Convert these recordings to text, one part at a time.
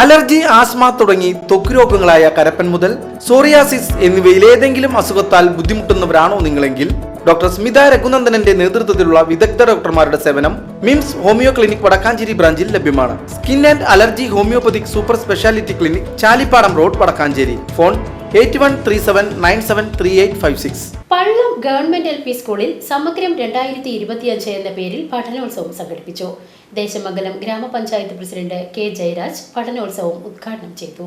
Allergy asthma തുടങ്ങി ത്വക്ക് രോഗങ്ങളായ കരപ്പൻ മുതൽ സോറിയാസിസ് എന്നിവയിൽ ഏതെങ്കിലും അസുഖത്താൽ ബുദ്ധിമുട്ടുന്നവരാണോ നിങ്ങളെങ്കിൽ? ഡോക്ടർ സ്മിത രഘുനന്ദനന്റെ നേതൃത്വത്തിലുള്ള വിദഗ്ധ ഡോക്ടർമാരുടെ സേവനം മിംസ് ഹോമിയോ ക്ലിനിക് വടക്കാഞ്ചേരി ബ്രാഞ്ചിൽ ലഭ്യമാണ്. Skin and allergy homoeopathic super speciality clinic Chalippadam road Vadakkanchery. Phone eight one three seven nine seven three eight five six. Pallam government L P സ്കൂളിൽ സമഗ്രം രണ്ടായിരത്തി ഇരുപത്തിയഞ്ച് എന്ന പേരിൽ പഠനോത്സവം സംഘടിപ്പിച്ചു. ദേശമംഗലം ഗ്രാമപഞ്ചായത്ത് പ്രസിഡന്റ് കെ ജയരാജ് പഠനോത്സവം ഉദ്ഘാടനം ചെയ്തു.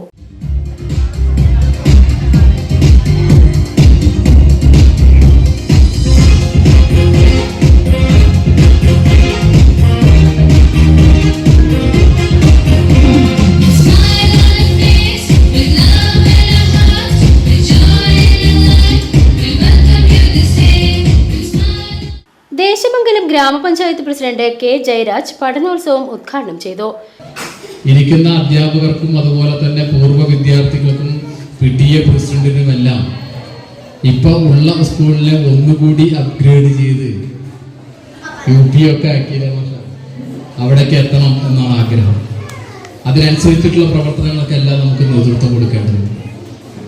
ഗ്രാമപഞ്ചായത്ത് പ്രസിഡന്റ് കെ ജയരാജ് പഠനോത്സവം ഉദ്ഘാടനം ചെയ്തു. ഇരിക്കുന്ന അധ്യാപകർക്കും അതുപോലെ തന്നെ പൂർവ വിദ്യാർത്ഥികൾക്കും പി ടി എ പ്രസിഡന്റിനുമെല്ലാം ഇപ്പൊ ഉള്ള സ്കൂളിനെ ഒന്നുകൂടി അപ്ഗ്രേഡ് ചെയ്ത് യു പി ഒക്കെ ആക്കിയില്ലേ അവിടേക്ക് എത്തണം എന്നാണ് ആഗ്രഹം. അതിനനുസരിച്ചിട്ടുള്ള പ്രവർത്തനങ്ങൾക്കെല്ലാം നമുക്ക് നേതൃത്വം കൊടുക്കേണ്ടത്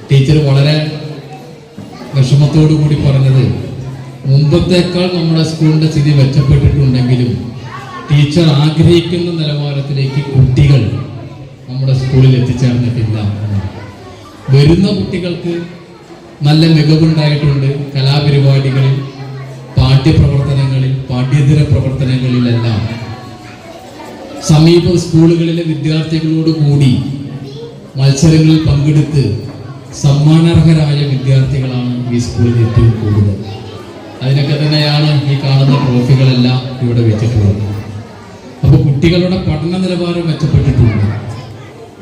ടീച്ചർ വളരെ വിഷമത്തോടു കൂടി പറഞ്ഞത് മുമ്പത്തേക്കാൾ നമ്മുടെ സ്കൂളിന്റെ സ്ഥിതി മെച്ചപ്പെട്ടിട്ടുണ്ടെങ്കിലും ടീച്ചർ ആഗ്രഹിക്കുന്ന നിലവാരത്തിലേക്ക് കുട്ടികൾ നമ്മുടെ സ്കൂളിൽ എത്തിച്ചേർന്നിട്ടില്ല. വരുന്ന കുട്ടികൾക്ക് നല്ല മികവുണ്ടായിട്ടുണ്ട്. കലാപരിപാടികളിൽ പാഠ്യപ്രവർത്തനങ്ങളിൽ പാഠ്യേതര പ്രവർത്തനങ്ങളിലെല്ലാം. സമീപ സ്കൂളുകളിലെ വിദ്യാർത്ഥികളോട് കൂടി മത്സരങ്ങളിൽ പങ്കെടുത്ത് സമ്മാനാർഹരായ വിദ്യാർത്ഥികളാണ് ഈ സ്കൂളിൽ ഏറ്റവും കൂടുതൽ. അതിനൊക്കെ തന്നെയാണ് ഈ കാണുന്ന ട്രോഫികളെല്ലാം ഇവിടെ വെച്ചിട്ടുള്ളത്. അപ്പോൾ കുട്ടികളുടെ പഠന നിലവാരം മെച്ചപ്പെട്ടിട്ടുണ്ട്.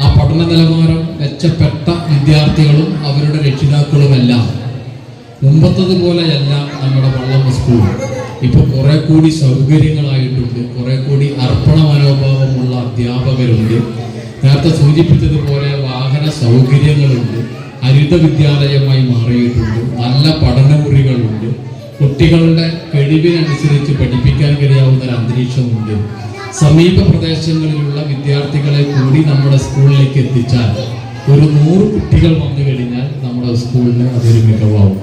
ആ പഠന നിലവാരം മെച്ചപ്പെട്ട വിദ്യാർത്ഥികളും അവരുടെ രക്ഷിതാക്കളുമെല്ലാം മുമ്പത്തതുപോലെയല്ല നമ്മുടെ വള്ളം സ്കൂൾ. ഇപ്പോൾ കുറെ കൂടി സൗകര്യങ്ങളായിട്ടുണ്ട്. കുറെ കൂടി അർപ്പണ മനോഭാവമുള്ള അധ്യാപകരുണ്ട്. നേരത്തെ സൂചിപ്പിച്ചതുപോലെ വാഹന സൗകര്യങ്ങളുണ്ട്. ഹരിത വിദ്യാലയമായി മാറിയിട്ടുണ്ട്. നല്ല പഠനമുറികളുണ്ട്. കുട്ടികളുടെ കഴിവിനനുസരിച്ച് പഠിപ്പിക്കാൻ കഴിയാവുന്ന ഒരു അന്തരീക്ഷമുണ്ട്. സമീപ പ്രദേശങ്ങളിലുള്ള വിദ്യാർത്ഥികളെ കൂടി നമ്മുടെ സ്കൂളിലേക്ക് എത്തിച്ചാൽ ഒരു നൂറ് കുട്ടികൾ വന്നു കഴിഞ്ഞാൽ നമ്മുടെ സ്കൂളിന് അതൊരു മികവാകും.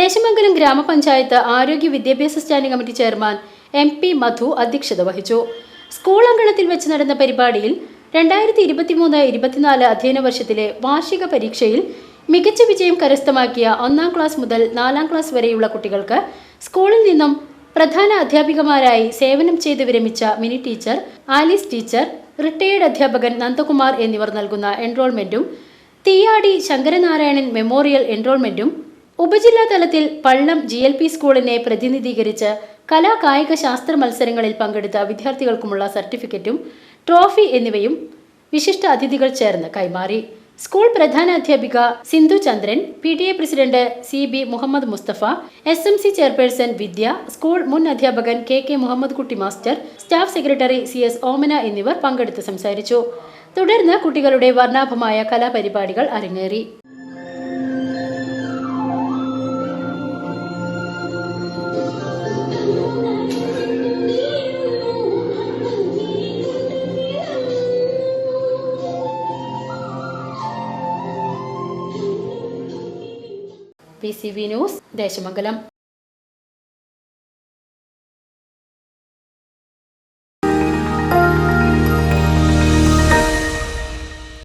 ദേശമംഗലം ഗ്രാമപഞ്ചായത്ത് ആരോഗ്യ വിദ്യാഭ്യാസ standing committee chairman M P Madhu അധ്യക്ഷത വഹിച്ചു. സ്കൂൾ അങ്കണത്തിൽ വെച്ച് നടന്ന പരിപാടിയിൽ രണ്ടായിരത്തി ഇരുപത്തിമൂന്ന് ഇരുപത്തിനാല് അധ്യയന വർഷത്തിലെ വാർഷിക പരീക്ഷയിൽ മികച്ച വിജയം കരസ്ഥമാക്കിയ ഒന്നാം ക്ലാസ് മുതൽ നാലാം ക്ലാസ് വരെയുള്ള കുട്ടികൾക്ക് സ്കൂളിൽ നിന്നും പ്രധാന അധ്യാപികമാരായി സേവനം ചെയ്ത് വിരമിച്ച Mini teacher Alice teacher retired അധ്യാപകൻ നന്ദകുമാർ എന്നിവർ നൽകുന്ന എൻറോൾമെന്റും തീയാടി ശങ്കരനാരായണൻ മെമ്മോറിയൽ എൻറോൾമെന്റും ഉപജില്ലാ തലത്തിൽ പള്ളം ജി എൽ പി സ്കൂളിനെ പ്രതിനിധീകരിച്ച് കലാ കായിക ശാസ്ത്ര മത്സരങ്ങളിൽ പങ്കെടുത്ത വിദ്യാർത്ഥികൾക്കുമുള്ള സർട്ടിഫിക്കറ്റും ട്രോഫി എന്നിവയും വിശിഷ്ട അതിഥികൾ ചേർന്ന് കൈമാറി. സ്കൂൾ പ്രധാന അധ്യാപിക Sindhu Chandran P T A president C B Muhammad Mustafa S M C chairperson Vidya school മുൻ അധ്യാപകൻ K K Muhammad Kutty master staff secretary C S Omana എന്നിവർ പങ്കെടുത്ത് സംസാരിച്ചു. തുടർന്ന് കുട്ടികളുടെ വർണാഭമായ കലാപരിപാടികൾ അരങ്ങേറി. P C V news Desamangalam.